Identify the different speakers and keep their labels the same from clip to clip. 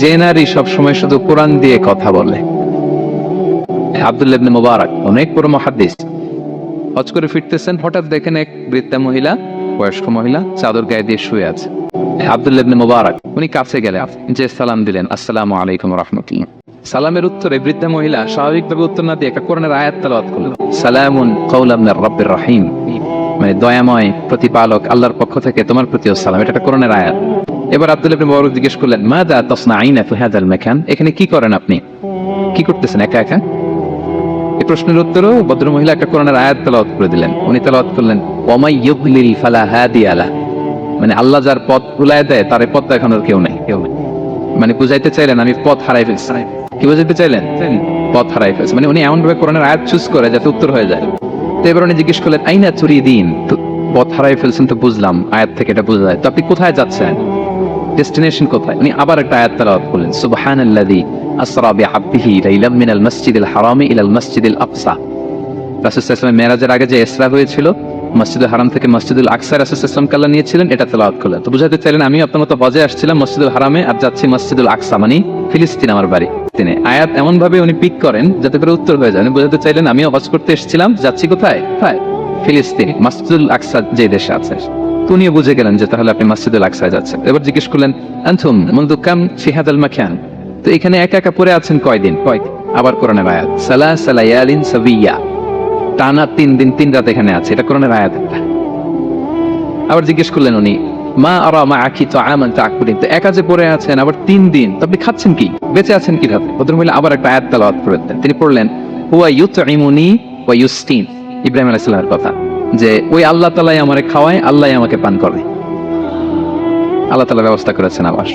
Speaker 1: যে নারী সবসময় শুধু কোরআন দিয়ে কথা বলে। আব্দুল্লাহ মুবারক, অনেক বড় মহাদ্দিস। হজ করে ফিরতেছেন, হঠাৎ দেখেন এক বৃদ্ধা মহিলা, বয়স্ক মহিলা, চাদর গায়ে দিয়ে শুয়ে আছে। আব্দুল্লাহ মুবারক, উনি কাছে গেলেন যে সালাম দিলেন, আসসালামু আলাইকুম রাহমাতুল্লাহ। সালামের উত্তরে বৃদ্ধা মহিলা স্বাভাবিকভাবে উত্তর না দিয়ে একটা কোরআনের আয়াত তেলাওয়াত করলেন। সালামুন কওলাম মির রাব্বির রহিম। মানে দয়াময় প্রতিপালক আল্লাহর পক্ষ থেকে তোমার প্রতিও সালাম। এটা একটা কোরআনের আয়াত। এবার আব্দুল ইবনে মুবারক জিজ্ঞেস করলেন মাদা তাসনাঈনা ফি হাদাল মাকান? এখানে কি করেন আপনি? কি করতেছেন, একা একা? এই প্রশ্নের একটা কোরআনের আয়াত করে দিলেন। উনি করলেন ইউদলিল ফালা মানে আল্লাহ যার পথ ভুলায় দেয়, তার পথ দেখানোর কেউ নেই কেউ নেই। মানে বুঝাইতে চাইলেন, আমি পথ হারাই ফেলছি। কি বুঝাইতে চাইলেন? পথ হারাই ফেলছি। মানে উনি এমন ভাবে কোরআনের আয়াত চুজ করে যাতে উত্তর হয়ে যায়। তো এবার উনি জিজ্ঞেস করলেন, আইনা চুরি দিন পথ হারাই ফেলছেন তো বুঝলাম, আয়াত থেকে এটা বোঝা যায়। তো আপনি কোথায় যাচ্ছেন? ডেস্টিনেশন কোথায়? উনি আবার একটা আয়াত তেলাওয়াত করলেন, সুবহানাল্লাযী আসরা বিআবদিহি লাইলাম মিনাল মাসজিদিল হারামি ইলাল মাসজিদিল আকসা। রাসূল সাল্লাল্লাহু মেরাজের আগে যে ইসরা হয়েছিল, মসজিদুল হারাম থেকে মসজিদুল আকসা রাসূল সাল্লাল্লাহু আলাইহি নিয়েছিলেন, এটা তেলাওয়াত করলেন। তো বুঝাতে চাইলেন আমি আপনার মতো হজে আসছিলাম মসজিদুল হারামে আর যাচ্ছি মসজিদুল আকসা মানে ফিলিস্তিন আমার বাড়ি। তিনি আয়াত এমন ভাবে উনি পিক করেন যাতে করে উত্তর হয়ে যায়। উনি বুঝাতে চাইলেন, আমিও হজ করতে এসেছিলাম, যাচ্ছি কোথায়? কোথায়? ফিলিস্তিন, মসজিদুল আকসা যে দেশে আছে। তো উনিও বুঝে গেলেন যে তাহলে আপনি মসজিদুল আকসায় যাচ্ছেন। এবার জিজ্ঞেস করলেন আনথুম মুন্দু কাম ফিহাদাল মাখান? তো এখানে একা একা পড়ে আছেন কয়দিন? কয়দিন? আবার কোরআনের আয়াত, সালা সালায়ালিন সাবিয়া। টানা তিন দিন, তিন রাত এখানে আছে, এটা কোরআনের আয়াত। আবার জিজ্ঞেস করলেন উনি, মা আরা মা আখি তো আমান তাকুরিন তো একা যে পড়ে আছেন, আবার তিন দিন, তো আপনি খাচ্ছেন কি? বেঁচে আছেন কীভাবে? ভদ্রমহিলা আবার একটা আয়াত তালাওয়াত দেন তিনি পড়লেন, হুয়া ইউতইমুনি ওয়া ইউস্তিন। ইব্রাহিম আলাইহিস সালামের কথা। যে ওই আল্লাহ তালাই আমারে খাওয়ায়, আল্লাহ আমাকে পান করে। আল্লাহ তালা ব্যবস্থা করেছেন আবার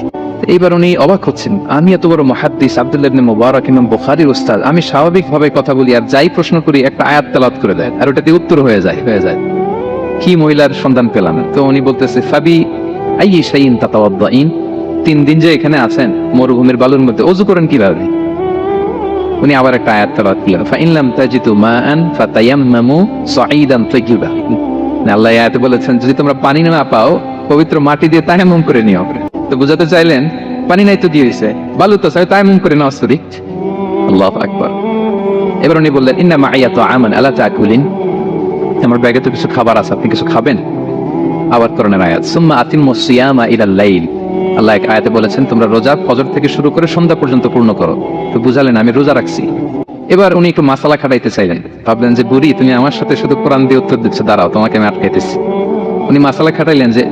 Speaker 1: এইবার উনি অবাক হচ্ছেন। আমি এত বড় মহাদ্দিস আব্দুল্লাহ ইবনে মুবারক, ইমাম বুখারীর উস্তাদ। আমি স্বাভাবিকভাবে কথা বলি আর যাই প্রশ্ন করি, একটা আয়াত তেলাওয়াত করে দেয় আর ওটাতে উত্তর হয়ে যায় হয়ে যায়। কি মহিলার সন্ধান পেলাম? তো উনি বলতেছে, ফাবি আই শাইন তাতাওয়াদ্দাইন তিন দিন যে এখানে আছেন, মরুভূমির বালুর মধ্যে। অজু করেন কীভাবে? উনি আবার একটা আয়াত তেলাওয়াত করলেন ফাইনলাম তাজিতু মাআন ফাতায়াম্মামু সাঈদান তাইয়িবা আল্লাহ এই আয়াতে বলেছেন, যদি তোমরা পানি না পাও, পবিত্র মাটি দিয়ে তায়াম্মুম করে নিও। তো বুঝাতে চাইলেন, পানি নাই তো দিয়ে দিছে। বালু তো চাই, তায়াম্মুম করে নাও, সরি। আল্লাহু আকবার। এবার উনি বললেন, ইন্না মাইয়া তো আমান আলা তাকুলিন আমার ব্যাগে তো কিছু খাবার আছে, আপনি কিছু খাবেন? আবার করণের আয়াত, সুম্মা আতিম সিয়ামা ইলাল লাইল। আল্লাহ এক আয়াতে বলেছেন, তোমরা রোজা, ফজর থেকে শুরু করে সন্ধ্যা পর্যন্ত পূর্ণ করো। তো বুঝালেন, আমি রোজা রাখছি। এবার উনি একটু মাসালা খাটাইতে চাইলেন। ভাবলেন যে, বুড়ি, তুমি আমার সাথে শুধু কোরআন দিয়ে উত্তর দিচ্ছ, দাঁড়াও, তোমাকে আমি আটকাইতেছি। উনি মাসালা খাটাইলেন যে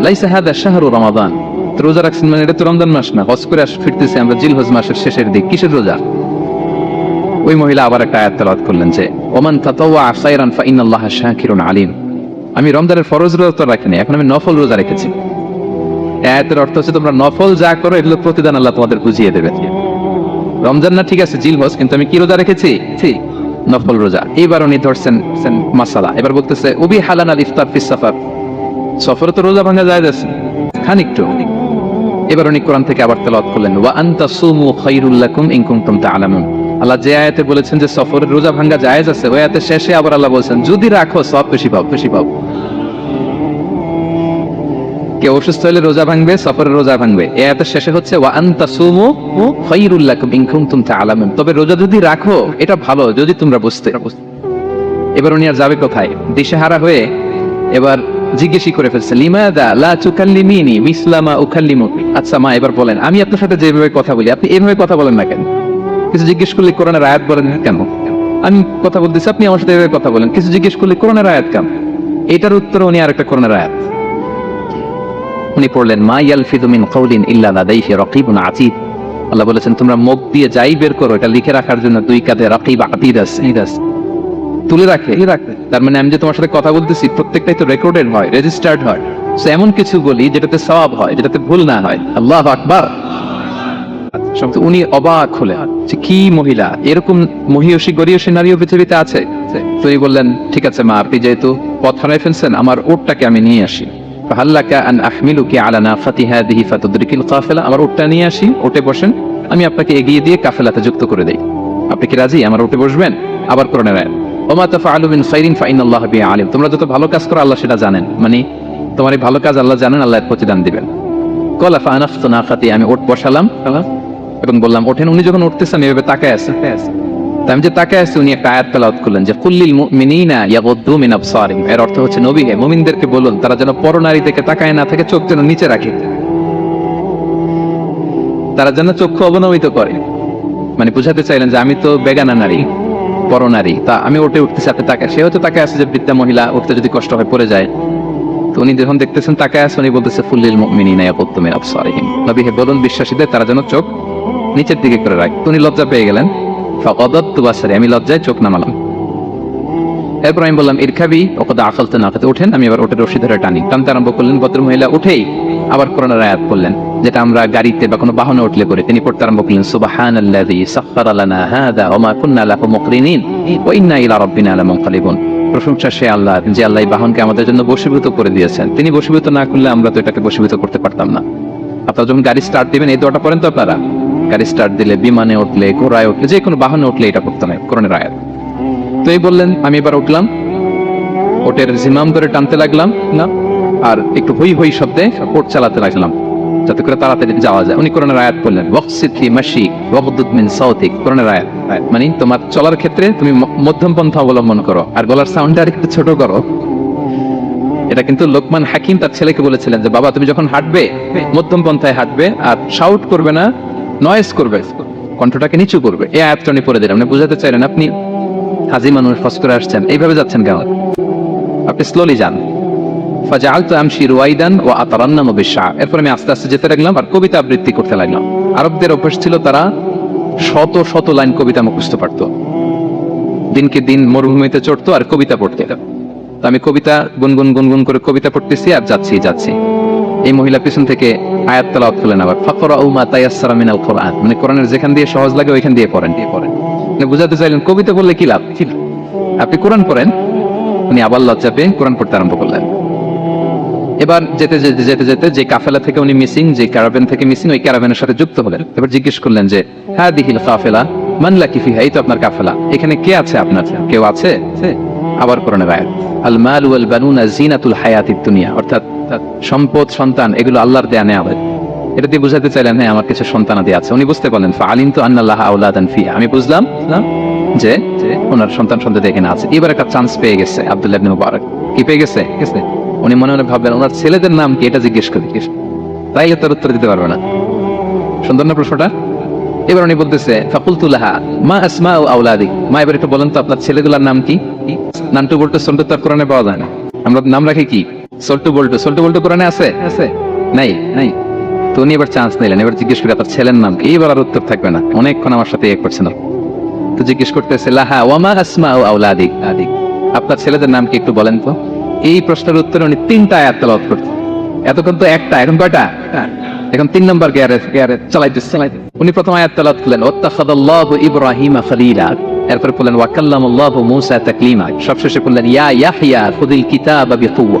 Speaker 1: লাইসা হাদা শাহরু রমাদান। রোজা রাখছেন মানে এটা তো রমজান মাস না, হজ করে আস- ফিরতেছি আমরা জিল হজ মাসের শেষের দিক, কিসের রোজা? ওই মহিলা আবার একটা আয়াত তেলাওয়াত করলেন যে, ওমান তাতাওয়া খায়রান ফা ইন্নাল্লাহা শাকিরুন আলিম। আমি রমজানের ফরজ রোজা রাখিনি এখন আমি নফল রোজা রেখেছি। আয়াতের অর্থ হচ্ছে তোমরা নফল যা করো, এগুলো প্রতিদান আল্লাহ তোমাদের বুঝিয়ে দেবে। রমজান না, ঠিক আছে, জিল হজ কিন্তু আমি কি রোজা রেখেছি? নফল রোজা। এইবার উনি ধরছেন মাসালা। এবার বলতেছে, উবি হালান আল ইফতার ফিস সাফার। সফরে তো রোজা ভাঙা যায় যাচ্ছে। খানিকটু। এবার উনি কোরআন থেকে আবার তেলাওয়াত করলেন, ওয়া আনতা সুমু খায়রুল লাকুম ইন কুনতুম তা'লামুন আল্লাহ যে আয়াতে বলেছেন যে সফরের রোজা ভাঙা জায়েজ আছে, ওই আয়াতে শেষে আবার আল্লাহ বলেছেন, যদি রাখো, সব বেশি পাও বেশি পাও। কেউ অসুস্থ হলে রোজা ভাঙবে সফরের রোজা ভাঙবে। এ আয়াতের শেষে হচ্ছে, ওয়া আনতা সুমু খায়রুল লাকুম ইন কুনতুম তবে রোজা যদি রাখো, এটা ভালো, যদি তোমরা বুঝতে। এবার উনি আর যাবে কোথায়? দিশেহারা হয়ে এবার জিজ্ঞেসই করে ফেলছে, লিমাদা লা তুকাল্লিমিনি মিসলামা উকাল্লিমুকি? আচ্ছা মা, এবার বলেন, আমি আপনার সাথে যেভাবে কথা বলি, আপনি এইভাবে কথা বলেন না কেন? কিছু জিজ্ঞেস করলে কোরআনের আয়াত বলেন কেন? আমি কথা বলতেছি, আপনি আমার সাথে এভাবে কথা বলেন। কিছু জিজ্ঞেস করলে, কোরআনের আয়াত কেন? এটার উত্তর উনি আরেকটা কোরআনের আয়াত। উনি পড়লেন, মা ইয়ালফিদু মিন কাউলিন ইল্লা লাদাইহি রাকিবুন আতীদ। আল্লাহ বলেছেন, তোমরা মুখ দিয়ে যাই বের করো, এটা লিখে রাখার জন্য দুই কাঁধে রাকিব, আতীদ আছে তুলে রাখে রাখে। তার মানে আমি যে তোমার সাথে কথা বলতেছি, প্রত্যেকটাই তো রেকর্ডেড হয় রেজিস্টার্ড হয়। So এমন কিছু বলি যেটাতে সওয়াব হয়, যেটাতে ভুল না হয়। আল্লাহ আকবার। সব- উনি অবাক হলেন, যে কি মহিলা? এরকম মহিয়সী, গরিয়সী নারীও পৃথিবীতে আছে? তো বললেন, ঠিক আছে মা, আপনি যেহেতু পথ হারাই ফেলছেন, আমার ওটটাকে আমি নিয়ে আসি। আমি যত ভালো কাজ করো সেটা জানেন। মানে তোমার ভালো কাজ আল্লাহ জানেন, আল্লাহ প্রতিদান দিবেন। আমি বসালাম। এবং বললাম, ওঠেন, উনি যখন উঠতেছেন, এভাবে তাকায় আছে। আমি যে তাকায় আছি, উনি একটা আয়াত তেলাওয়াত করলেন যে, কুল্লিল মুমিনিনা ইয়াগুদ্দু মিন আবসারিহিম এর অর্থ হচ্ছে নবী হে মুমিনদেরকে বলুন, তারা যেন পরনারী দিকে তাকায় না থাকে, চোখ যেন নিচে রাখে। তারা যেন চক্ষু অবনমিত করে। মানে বুঝাতে চাইলেন যে, আমি তো বেগানা নারী, পরনারী। তা আমি ওটে উঠতেছি, আপনি তাকে সে হয়তো তাকে আছে যে, বৃদ্ধা মহিলা উঠতে যদি কষ্ট হয়, পড়ে যায়। তো উনি যখন দেখতেছেন তাকে আছে, উনি বলতেছে ফুল্লিল মুমিনিনা ইয়াগুদ্দু মিন আবসারিহিম নবী হে বলুন, বিশ্বাসীদের, তারা যেন চোখ নিচের দিকে করে রাখে। উনি লজ্জা পেয়ে গেলেন। আমি লজ্জায় চোখ নামালাম। এরপর আমি বললাম, ইরখাবি, ওকদ আকালতে না খাতে ওঠেন আমি এবার ওটা রশি ধরে টানি। টানতে আরম্ভ করলেন ভদ্র মহিলা উঠেই আবার কোরআনের আয়াত করলেন যেটা আমরা গাড়িতে বা কোনো বাহনে উঠলে করে তিনি পড়তে আরম্ভ করলেন, সুবহানাল্লাযী সাখখারা লানা হাযা কুন্না লাহু মুকরিনিন ওয়া ইন্না ইলা রাব্বিনা লামুনকালিবুন। প্রশংসা সে আল্লাহ, যে আল্লাহ বাহনকে আমাদের জন্য বশীভূত করে দিয়েছেন। তিনি বশীভূত না করলে আমরা তো এটাকে বশীভূত করতে পারতাম না। আপনারা যখন গাড়ি স্টার্ট দিবেন, এই দোয়াটা পড়েন তো আপনারা? গাড়ি স্টার্ট দিলে, বিমানে উঠলে, ঘোড়ায় উঠলে, যে কোনো বাহনে উঠলে এটা করতে হয়, কোরআনের আয়াত। তো এই বললেন, আমি এবার উঠলাম ওটের জিমাম ধরে টানতে লাগলাম, না? আর একটু হই হই শব্দে ওট চালাতে লাগলাম, যাতে করে তাড়াতাড়ি যাওয়া যায়। উনি কোরআনের আয়াত বললেন ওয়াকসিফি মাসি ওয়াকদুদ মিন সাউতিক কোরআনের আয়াত। মানে তোমার চলার ক্ষেত্রে তুমি মধ্যম পন্থা অবলম্বন করো, আর গলার সাউন্ড আর একটু ছোট করো। এটা কিন্তু লোকমান হাকিম তার ছেলেকে বলেছিলেন যে, বাবা, তুমি যখন হাঁটবে, মধ্যম পন্থায় হাঁটবে, আর শাউট করবে না নয়েজ করবে। কণ্ঠটাকে নিচু করবে। এই আয়াতটা উনি পড়ে দিলেন। আপনি বুঝাতে চাইলেন, আপনি হাজি মানুষ, ফস করে আসছেন। এইভাবে যাচ্ছেন কেন? আপনি স্লোলি যান। রুয়াইদান ওয়া আতারান্নামু এরপর আমি আস্তে আস্তে যেতে লাগলাম আর কবিতা আবৃত্তি করতে লাগলাম। আরবদের অভ্যাস ছিল তারা শত শত লাইন কবিতা মুখস্থ পারতো। দিনকে দিন মরুভূমিতে চড়তো আর কবিতা পড়তে। তো আমি কবিতা গুনগুন গুনগুন করে কবিতা পড়তেছি আর যাচ্ছি যাচ্ছি। এই মহিলা পিছন থেকে আয়াত তেলাওয়াত করলেন আবার, ফাকরাউ মা তায়াসসারা মিনাল কোরআন মানে কোরআনের যেখান দিয়ে সহজ লাগে ওইখান দিয়ে পড়েন। দিয়ে পড়েন মানে বুঝাতে চাইলেন, কবিতা বললে কি লাভ? কি আপনি কোরআন পড়েন, উনি আবার লজ্জা পেয়ে কোরআন পড়তে আরম্ভ করলেন। এবার যেতে যেতে যেতে যেতে যে কাফেলা থেকে উনি মিসিং যে ক্যারাভেন থেকে মিসিং ওই ক্যারাভেনের সাথে যুক্ত হলেন। এবার জিজ্ঞেস করলেন যে হ্যাঁ দিহিল কাফেলা মানলা কি ফিহা এই তো আপনার কাফেলা। এখানে কে আছে আপনার? কেউ আছে? আবার কোরআনের আয়াত। আল মাল ওয়াল বানুনা জিনাতুল হায়াতিদ দুনিয়া অর্থাৎ সম্পদ, সন্তান, এগুলো আল্লাহর দেয়া নেওয়া এটা দিয়ে বুঝাতে চাইলেন হ্যাঁ আমার কিছু সন্তানাদি আছে। উনি বুঝতে পারলেন ফালিম তো আন্নাল্লাহ আউলাদান আমি বুঝলাম যে ওনার সন্তান সন্তান এখানে আছে। এবার একটা চান্স পেয়ে গেছে আব্দুল্লাহ মুবারক। কি পেয়ে গেছে? উনি মনে মনে ভাবলেন, ওনার ছেলেদের নাম কি? এটা জিজ্ঞেস করি তাইলে তার উত্তর দিতে পারবে না। সুন্দর না প্রশ্নটা? এবার উনি বলতেছে ফাকুলতুলাহা মা আসমা ও আউলাদি মা, এবার একটু বলেন তো, আপনার ছেলেগুলোর নাম কি? নান্টু বল্টু সল্টু তার কোরআনে পাওয়া যায় না। আমরা নাম রাখি কি? সল্টু বল্টু সল্টু বল্টু কোরআনে আছে? আছে। নাই নাই। তো উনি এবার চান্স নিলেন এবার জিজ্ঞেস করে তার ছেলের নাম কি? এবার আর উত্তর থাকবে না। অনেকক্ষণ আমার সাথে ইয়ে করছে না তো জিজ্ঞেস করতেছে লাহা ওয়ামা আসমা ও আউলাদি আদি আপনার ছেলেদের নাম কি একটু বলেন তো? এই প্রশ্নের উত্তরে উনি তিনটা আয়াত তেলাওয়াত করতেন। এতক্ষণ তো একটা এখন কয়টা? এখন তিন নম্বর গিয়ারে গিয়ারে চালাইতেছে। চালাইতে উনি প্রথম আয়াত তেলাওয়াত করলেন ওয়াত্তাখাদাল্লাহু ইব্রাহিমা খলিলা। এরপর বললেন ওয়াকাল্লামাল্লাহু মূসা তাকলিমা। সবশেষে বললেন ইয়া ইয়াহইয়া কিতাবা বিকুওয়া।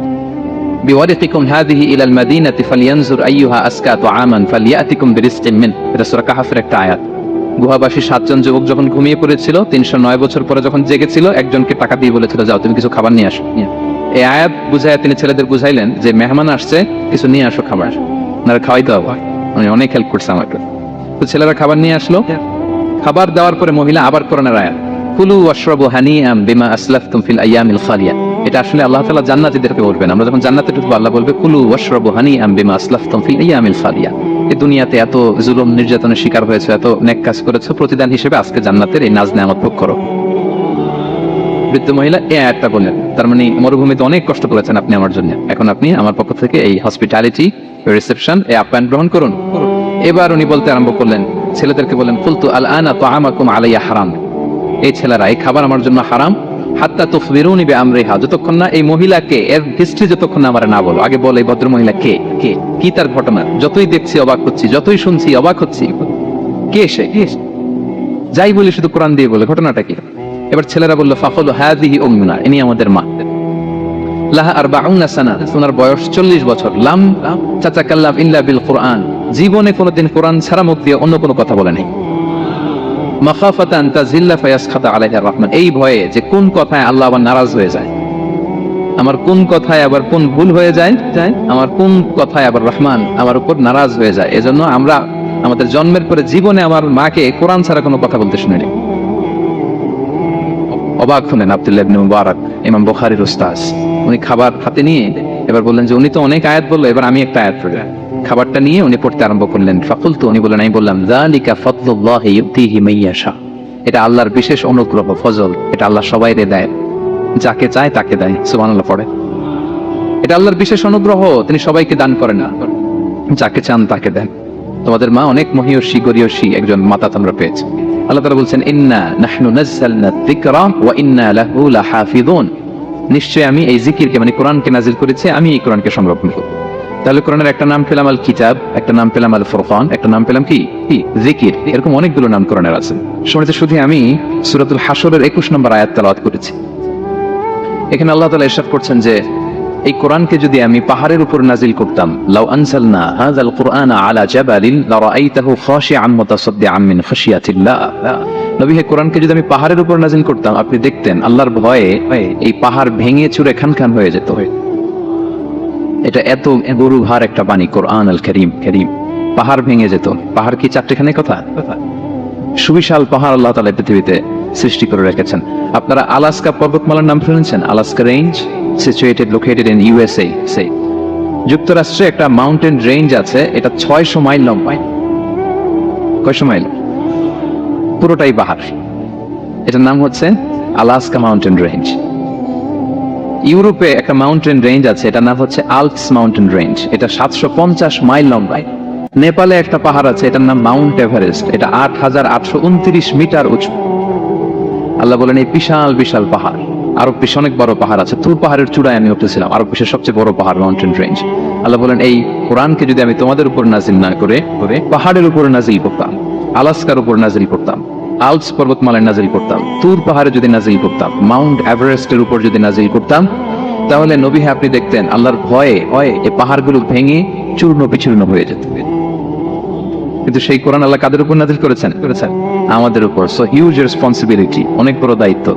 Speaker 1: বিওয়ারিকিকুম হাদিহি ইলাল মাদিনাতি ফালইয়ানজুর আইয়ুহা আসকা তুআমান ফালইয়াতিকুম বিরিজকিন মিন এটা সূরা কাহফের একটা আয়াত। গুহাবাসী সাতজন যুবক যখন ঘুমিয়ে পড়েছিল, তিনশো নয় বছর পরে যখন জেগেছিল, একজনকে টাকা দিয়ে বলেছিল, যাও, তুমি কিছু খাবার নিয়ে আসো। এই আয়াত বুঝায় তিনি ছেলেদের বুঝাইলেন যে, মেহমান আসছে, কিছু নিয়ে আসো খাবার। ওনারা খাওয়াইতে হবে। আমি অনেক হেল্প করছে আমাকে। তো ছেলেরা খাবার নিয়ে আসলো। খাবার দেওয়ার পরে মহিলা আবার করোনার আয়াত। কুলু অশ্রব হানি হানিয়াম বিমা আসলাফতুম ফিল আইয়ামিল ফালিয়া এটা আসলে আল্লাহ তাআলা জান্নাতীদেরকে বলবেন। আমরা যখন জান্নাতে ঢুকবো, আল্লাহ বলবে, কুলু ওয়াশরাবু হানিআম বিমা আসলাফতুম ফিল আইয়ামিল খালিয়া। এই দুনিয়াতে এত জুলুম, নির্যাতনের শিকার হয়েছে, এত নেক কাজ করেছ, প্রতিদান হিসেবে আজকে জান্নাতের এই নাজ নেয়ামত ভোগ করো। বৃদ্ধ মহিলা আয়াতটা বললেন, তার মানে মরুভূমিতে অনেক কষ্ট করেছেন আপনি আমার জন্য। এখন আপনি আমার পক্ষ থেকে এই হসপিটালিটি রিসেপশন আপ্যায়ন গ্রহণ করুন। এবার উনি বলতে আরম্ভ করলেন, ছেলেদেরকে বললেন ফুলতু আল আনা তো আমাকুম আলাইয়া হারাম। এই ছেলেরা, এই খাবার আমার জন্য হারাম হাত্তা তুফবিরুনি বে আমরিহা যতক্ষণ না এই মহিলাকে, এর হিস্ট্রি যতক্ষণ না আমার না বলো, আগে বলো এই ভদ্র মহিলা কে? কে? কি তার ঘটনা? যতই দেখছি, অবাক হচ্ছি, যতই শুনছি, অবাক হচ্ছি। কে সে? যাই বলি, শুধু কোরআন দিয়ে বলে, ঘটনাটা কি? এবার ছেলেরা বলল ফাফল হাদিহি উম্মুনা, ইনি আমাদের মা। লাহা আর সানা ওনার বয়স চল্লিশ বছর। লাম চাচা কাল্লাম ইল্লা বিল কোরআন। জীবনে কোনোদিন কোরআন ছাড়া মুখ দিয়ে অন্য কোনো কথা বলে নেই। রহমান। এই ভয়ে যে কোন কথায় আল্লাহ আবার নারাজ হয়ে যায়? আমার কোন কথায় আবার কোন ভুল হয়ে যায়? আমার কোন কথায় আবার রহমান আমার উপর নারাজ হয়ে যায়? এজন্য আমরা আমাদের জন্মের পরে জীবনে আমার মাকে কোরআন ছাড়া কোনো কথা বলতে শুনিনি। অবাক হলেন আব্দুল্লাহ মুবারক, ইমাম বুখারীর উস্তাজ উনি খাবার হাতে নিয়ে এবার বললেন যে, উনি তো অনেক আয়াত বলল, এবার আমি একটা আয়াত পড়ি। খাবারটা নিয়ে উনি পড়তে আরম্ভ করলেন। ফাকুল তো উনি বললেন, আমি বললাম, যালিকা ফাদলুল্লাহি ইউতিহি মাইয়াশা এটা আল্লাহর বিশেষ অনুগ্রহ, ফজল। এটা আল্লাহ সবাইরে দেয়। যাকে চায় তাকে দেয়। সুবহানাল্লাহ, পড়ে। এটা আল্লাহর বিশেষ অনুগ্রহ, তিনি সবাইকে দান করেন না। যাকে চান তাকে দেন। তোমাদের মা অনেক মহিয়সী, গরিয়সী একজন মাতা তোমরা পেয়েছে। আল্লাহ তাআলা বলছেন, ইন্না নাহনু নাযালনা যিকরা ওয়া ইন্না লাহু লাহাফিযুন। নিশ্চয় আমি এই জিকিরকে মানে কোরআনকে নাজিল করেছি, আমি এই কোরআনকে সংরক্ষণ করব। তাহলে কোরআনের একটা নাম পেলাম আল কিতাব, একটা নাম পেলাম আল ফুরকান, একটা নাম পেলাম কি? জিকির। এরকম অনেকগুলো নাম কোরআনের আছে। শুনেতে শুধু আমি সূরাতুল হাসরের 21 নম্বর আয়াত তেলাওয়াত করেছি। এখানে আল্লাহ তাআলা ইরশাদ করছেন যে, এই কোরআনকে যদি আমি পাহাড়ের উপর নাজিল করতাম, লাউ আনসালনা হাযাল কুরআনা আলা জাবালিন লারাআইতাহু খাশিআন মুতাসাদ্দিআন মিন খাশিয়াতিল্লাহ। নবী, হে কোরআনকে যদি আমি পাহাড়ের উপর নাজিল করতাম, আপনি দেখতেন আল্লাহর ভয়ে এই পাহাড় ভেঙে চুরে খান খান হয়ে যেত। এটা এত গরু ভার একটা বাণী, কোরআন আল করিম করিম। পাহাড় ভেঙে যেত। পাহাড় কি চারটেখানে কথা? সুবিশাল পাহাড় আল্লাহ তালা পৃথিবীতে সৃষ্টি করে রেখেছেন। আপনারা আলাস্কা পর্বতমালার নাম শুনেছেন? Alaska range? Situated located in USA সে যুক্তরাষ্ট্রে একটা মাউন্টেন রেঞ্জ আছে, এটা ছয়শো মাইল লম্বা। কয়শো মাইল? পুরোটাই পাহাড়। এটার নাম হচ্ছে আলাস্কা মাউন্টেন রেঞ্জ ইউরোপে একটা মাউন্টেন রেঞ্জ আছে, এটার নাম হচ্ছে আলপস মাউন্টেন রেঞ্জ এটা সাতশো পঞ্চাশ মাইল লম্বায় নেপালে একটা পাহাড় আছে, এটার নাম মাউন্ট এভারেস্ট এটা আট হাজার আটশো উনত্রিশ মিটার উঁচু। আল্লাহ বলেন, এই বিশাল বিশাল পাহাড়। আরব বিশ্বে অনেক বড় পাহাড় আছে। তুর পাহাড়ের চূড়ায় আমি উঠেছিলাম, আরব বিশ্বের সবচেয়ে বড় পাহাড় মাউন্টেন রেঞ্জ আল্লাহ বলেন, এই কোরআনকে যদি আমি তোমাদের উপর নাজিল না করে করে পাহাড়ের উপর নাজিল করতাম, আলাস্কার উপর নাজিল করতাম আলস পর্বতমালায় নাজিল করতাম। তুর পাহাড়ে যদি নাজিল করতাম, মাউন্ট এভারেস্টের উপর যদি নাজিল করতাম, তাহলে নবী হ্যাঁ আপনি দেখতেন, আল্লাহর ভয়ে ভয়ে এই পাহাড়গুলো ভেঙে চূর্ণ বিচূর্ণ হয়ে যেত। কিন্তু সেই কোরআন আল্লাহ কাদের উপর নাজিল করেছেন? করেছেন। আমাদের উপর। সো হিউজ রেসপন্সিবিলিটি অনেক বড় দায়িত্ব।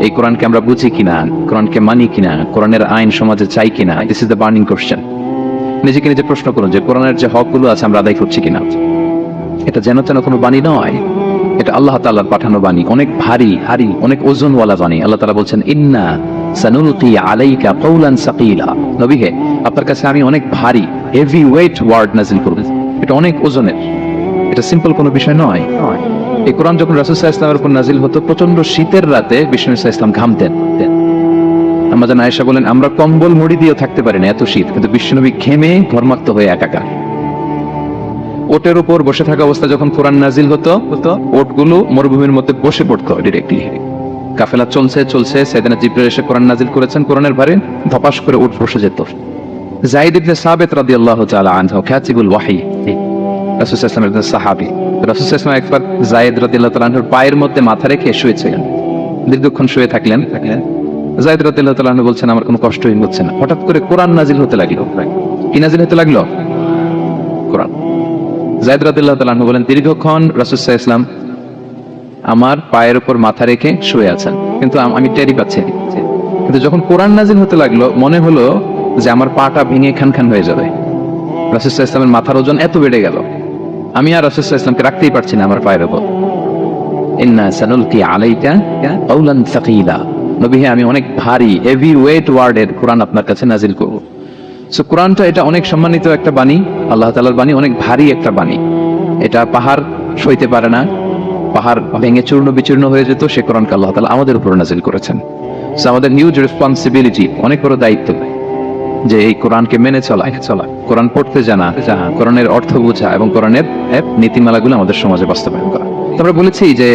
Speaker 1: এই কোরআনকে আমরা বুঝি কিনা, কোরআনকে মানি কিনা, কোরআনের আইন সমাজে চাই কিনা this is the burning question নিজেকে নিজে প্রশ্ন করুন যে কোরআনের যে হকগুলো আছে, আমরা আদায় করছি কিনা। এটা যেন তেন কোনো বাণী নয়। এটা আল্লাহ তাআলার পাঠানো বাণী। অনেক ভারী, হারি, অনেক ওজনওয়ালা বাণী। আল্লাহ তাআলা বলছেন, ইন্না আলাইকা কওলান সাকিলা। আপনার কাছে আমি অনেক ভারী হেভি ওয়েট ওয়ার্ড নাজিল করব। এটা অনেক ওজনের। এটা সিম্পল কোনো বিষয় নয়। এই কোরআন যখন রাসূল ইসলামের উপর নাজিল হতো প্রচণ্ড শীতের রাতে বিষ্ণু ইসলাম ঘামতেন আমাদের আয়েশা বলেন, আমরা কম্বল মুড়ি দিয়েও থাকতে পারি না, এত শীত। কিন্তু বিশ্বনবী ঘেমে ঘর্মাক্ত হয়ে একাকার। ওটের উপর বসে থাকা অবস্থা যখন কোরআন নাজিল হতো হতো, ওটগুলো মরুভূমির মধ্যে বসে পড়তো ডিরেক্টলি কাফেলা চলছে চলছে, সেদিনা জিব্রাইল এসে কোরআন নাজিল করেছেন, কোরআনের ভারে ধপাস করে উঠ বসে যেত। জাহিদ ইবনে সাবিত রাদিয়াল্লাহু তাআলা আনহু ওয়াহি। রাসূল সাল্লাল্লাহু আলাইহি সাহাবী। রাসূল সাল্লাল্লাহু একবার রাদিয়াল্লাহু পায়ের মধ্যে মাথা রেখে শুয়েছিলেন। দীর্ঘক্ষণ শুয়ে থাকলেন। থাকলেন জায়েদ রাদিয়াল্লাহু তাআলা বলছেন, আমার কোনো কষ্টই হচ্ছে না। হঠাৎ করে কোরআন নাজিল হতে লাগল। কি নাজিল হতে লাগল? কোরআন। জায়দ রাদিল্লাহ বলেন, দীর্ঘক্ষণ সাল্লাল্লাহু ইসলাম আমার পায়ের উপর মাথা রেখে শুয়ে আছেন। কিন্তু আমি টেরি পাচ্ছি কিন্তু যখন কোরআন নাজিল হতে লাগল, মনে হলো যে আমার পাটা ভেঙে খান খান হয়ে যাবে। সাল্লাল্লাহু ইসলামের মাথার ওজন এত বেড়ে গেল। আমি আর সাল্লাল্লাহু ইসলামকে রাখতেই পারছি না আমার পায়ের উপর। আমি অনেক ভারী হেভি ওয়েট ওয়ার্ডের কোরআন আপনার কাছে নাজিল করব। সো কোরআনটা এটা অনেক সম্মানিত একটা বাণী। আল্লাহ তালার বাণী অনেক ভারী একটা বাণী। এটা পাহাড় সইতে পারে না, পাহাড় ভেঙে চূর্ণ বিচূর্ণ হয়ে যেত, সে কোরআনকে আল্লাহ তালা আমাদের উপর নাজিল করেছেন। আমাদের নিউজ রেসপন্সিবিলিটি অনেক বড় দায়িত্ব যে এই কোরআনকে মেনে চলা চলা। কোরআন পড়তে জানা, কোরআনের অর্থ বোঝা এবং কোরআনের নীতিমালাগুলো আমাদের সমাজে বাস্তবায়ন করা। আমরা বলেছি যে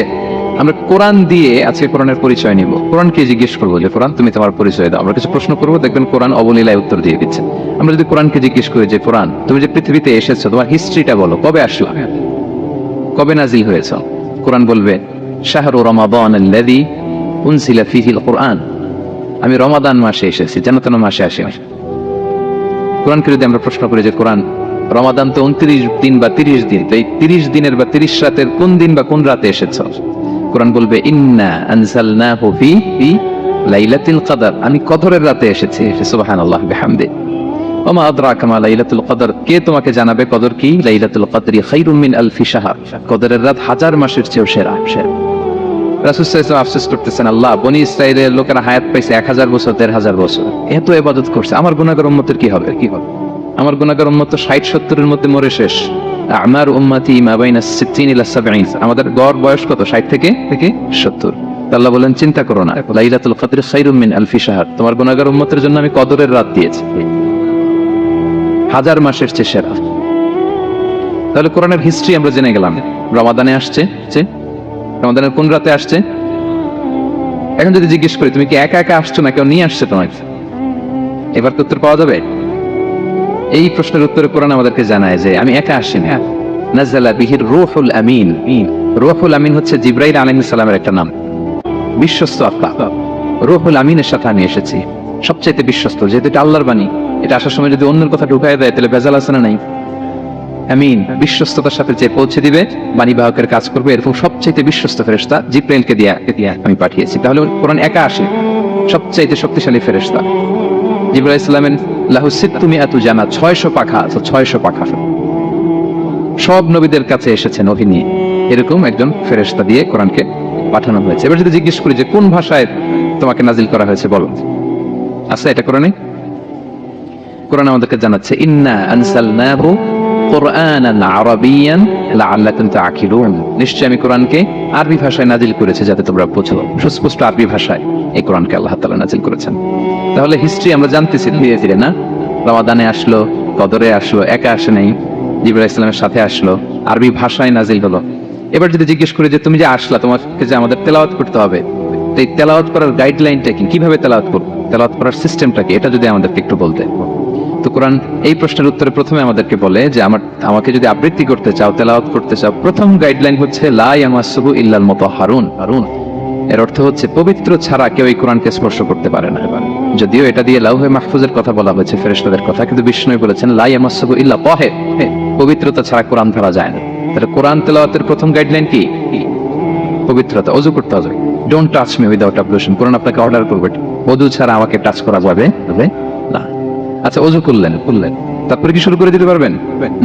Speaker 1: আমরা কোরআন দিয়ে আজকে কোরআনের পরিচয় নিব। কোরআনকে জিজ্ঞেস করব যে, কোরআন, তুমি তোমার পরিচয় দাও। আমরা কিছু প্রশ্ন করব, দেখবেন কোরআন অবলীলায় উত্তর দিয়ে দিচ্ছে। আমরা যদি কোরআনকে জিজ্ঞেস করি যে, কোরআন, তুমি যে পৃথিবীতে এসেছ, তোমার হিস্ট্রিটা বলো, কবে আসলা? কবে নাজিল হয়েছ? কোরআন বলবে, শাহরু রমাদান আল্লাযী উনজিলা ফীহিল কোরআন। আমি রমাদান মাসে এসেছি যেন তেন মাসে আসিনি। কোরআনকে যদি আমরা প্রশ্ন করি যে, কোরআন, রমাদান তো উনত্রিশ দিন বা তিরিশ দিন, তো এই তিরিশ দিনের বা তিরিশ রাতের কোন দিন বা কোন রাতে এসেছ? কোরআন বলবে, ইন্না আনজালনাহু ফি লাইলাতুল কদর। আমি কদরের রাতে এসেছি। সুবহানাল্লাহ, বিহামদি। লাইলাতুল কদর? কে তোমাকে জানাবে কদর কি? আলফি রাত হাজার মাসের চেয়েও সেরা। করতেছেন, আল্লাহ লোকেরা হায়াত পাইছে এক হাজার বছর, দেড় হাজার বছর। করছে। আমার গুনাহগার উম্মতের কি হবে? কি হবে? আমার গুনাহগার উম্মত ষাট সত্তরের মধ্যে মরে শেষ। আমার উম্মতি মা বাইনা ইলা সাবঈন। আমাদের গড় বয়স কত? ষাট থেকে? থেকে সত্তর। আল্লাহ বলেন, চিন্তা করো না। আলফি তোমার গুনাহগার উম্মতের জন্য আমি কদরের রাত দিয়েছি। হাজার মাসের চেয়ে সেরা। তাহলে কোরআনের হিস্ট্রি আমরা জেনে গেলাম। রমাদানে আসছে রমাদানের কোন রাতে আসছে? এখন যদি জিজ্ঞেস করি তুমি কি একা একা আসছো না কেউ নিয়ে আসছে তোমাকে এবার কি উত্তর পাওয়া যাবে। এই প্রশ্নের উত্তরে কোরআন আমাদেরকে জানায় যে আমি একা আসিনি। নাজালা বিহির রুহুল আমিন। রুহুল আমিন হচ্ছে জিব্রাইল আলাইহিস সালামের একটা নাম। বিশ্বস্ত আত্মা। রুহুল আমিনের সাথে আমি এসেছি। সবচাইতে বিশ্বস্ত যেহেতু এটা আল্লাহর বাণী। এটা আসার সময় যদি অন্যের কথা ঢুকায় দেয়, তাহলে ভেজাল আছে না নাই? আমিন, বিশ্বস্ততার সাথে যে পৌঁছে দিবে, বাণী বাহকের কাজ করবে, এরকম সবচাইতে বিশ্বস্ত ফেরেস্তা জিব্রাইলকে দিয়া দিয়া আমি পাঠিয়েছি। তাহলে কোরআন একা আসে, সবচাইতে শক্তিশালী ফেরেস্তা জিব্রাইল ইসলামের লাহুসিদ তুমি এত জানা ছয়শো পাখা আছে, ছয়শো পাখা। সব নবীদের কাছে এসেছেন ওহি নিয়ে এরকম একজন ফেরেস্তা দিয়ে কোরআনকে পাঠানো হয়েছে। এবার যদি জিজ্ঞেস করি যে কোন ভাষায় তোমাকে নাজিল করা হয়েছে, বলো। আচ্ছা এটা কোরআনে? কোরআন আমাদেরকে জানাচ্ছে, ইন্না আনসালনাহু কোরআনান আরাবিয়ান লাআল্লাকুম তাআকিলুন। নিশ্চয় আমি কোরআনকে আরবি ভাষায় নাজিল যাতে তোমরা সুস্পষ্ট আরবি ভাষায় এই কোরআনকে আল্লাহ তাআলা নাজিল করেছেন। তাহলে হিস্ট্রি আমরা জানতেছি ধীরে ধীরে, না? রমাদানে আসলো, কদরে আসলো, একা আসে নাই, জিবরাইল ইসলামের সাথে আসলো, আরবি ভাষায় নাজিল হলো। এবার যদি জিজ্ঞেস করি যে তুমি যে আসলা, তোমাকে যে আমাদের তেলাওয়াত করতে হবে, তো এই তেলাওয়াত করার গাইডলাইনটা কি? কীভাবে তেলাওয়াত করব? তেলাওয়াত করার সিস্টেমটা কি? এটা যদি আমাদেরকে একটু বলতে। তো কোরআন এই প্রশ্নের উত্তরে প্রথমে আমাদেরকে বলে যে আমার, আমাকে যদি আবৃত্তি করতে চাও, তেলাওয়াত করতে চাও, প্রথম গাইডলাইন হচ্ছে ইল্লাল মুতাহহারুন হারুন। এর অর্থ হচ্ছে পবিত্র ছাড়া কেউ এই কোরআনকে স্পর্শ করতে পারে না। যদিও এটা দিয়ে লাউহে মাহফুজের কথা বলা হয়েছে ফেরেশতাদের কথা, কিন্তু বলেছেন, লা ইয়ামাসসুহু ইল্লা তাহে। পবিত্রতা ছাড়া কোরআন ধরা যায় না। তাহলে কোরআন তেলাওয়াতের প্রথম গাইডলাইন কি? পবিত্রতা, অজু করতে হবে। Don't touch me without ablution কোরআন আপনাকে অর্ডার করবে। ছাড়া আমাকে টাচ করা যাবে? আচ্ছা অজু করলেন করলেন। তারপরে কি শুরু করে দিতে পারবেন?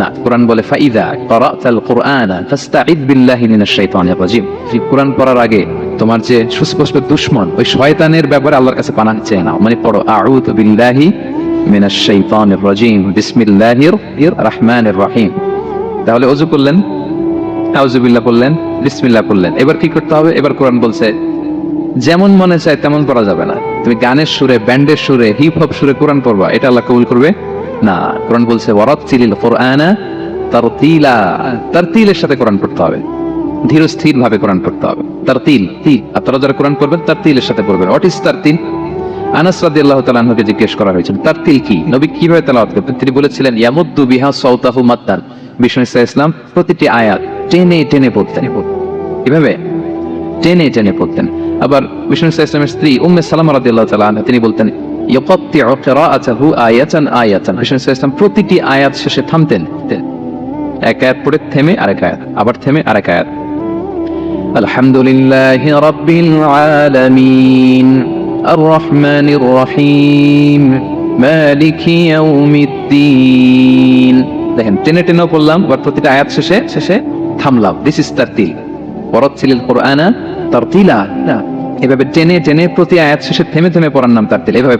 Speaker 1: না, কোরআন বলে, ফাইদা ক্বরাতাল কুরআনা ফাস্তাঈদ বিল্লাহি মিনাশ শাইতানির রাজিম। কোরআন পড়ার আগে তোমার যে সুস্পষ্ট দুশমন, ওই শয়তানের ব্যাপারে আল্লাহর কাছে পানাহ চেয়ে নাও। মানে পড়ো, আউযু বিল্লাহি মিনাশ শাইতানির রাজিম। বিসমিল্লাহির রহিম। তাহলে অজু করলেন আউজুবিল্লাহ বললেন বিসমিল্লাহ বললেন এবার কি করতে হবে? এবার কোরআন বলছে, যেমন মনে চায় তেমন পড়া যাবে না। তুমি গানের সুরে, ব্যান্ডের সুরে হিপ হপ সুরে কোরআন পড়বা, এটা আল্লাহ কবুল করবে? না, কোরআন বলছে ওয়ারাতিলিল কোরআনা তারতিলা। তারতিলের সাথে কোরআন পড়তে হবে। ভাবে কোরআন পড়তে হবে। তারতিল, তিল। আপনারা যারা কোরআন পড়বেন, তারতিলের সাথে পড়বেন। ইজ তারতিল? আনাস জিজ্ঞেস করা হয়েছিল, তারতিল কি? নবী কীভাবে তেলাওয়াত করতেন? তিনি বলেছিলেন, ইয়ামুদ্দু বিহা মাত্তান বিষ্ণু ইসলাম প্রতিটি আয়াত টেনে টেনে পড়তেন। এভাবে টেনে টেনে পড়তেন। আবার বিষ্ণু ইসলামের স্ত্রী উম্মে সালামা রাদিয়াল্লাহু তাআলা আনহা, তিনি বলতেন আয়াতান আয়াতান। বিষ্ণু ইসলাম প্রতিটি আয়াত শেষে থামতেন। এক আয়াত পড়ে থেমে আরেক আয়াত, আবার থেমে আরেক আয়াত। আলহামদুলিল্লাহি রাব্বিল আলামিন আর রহমানির রহিম মালিকি ইয়াউমিদ্দিন। দেখেন, টেনে টেনেও পড়লাম, আবার প্রতিটা আয়াত শেষে শেষে থামলাম। দিস ইজ তারতিল পরচ্ছিলেন কোরআনা তার তিলা এভাবে টেনে টেনে প্রতি আয়াত শেষে থেমে থেমে পড়ার নাম তার তিল। এভাবে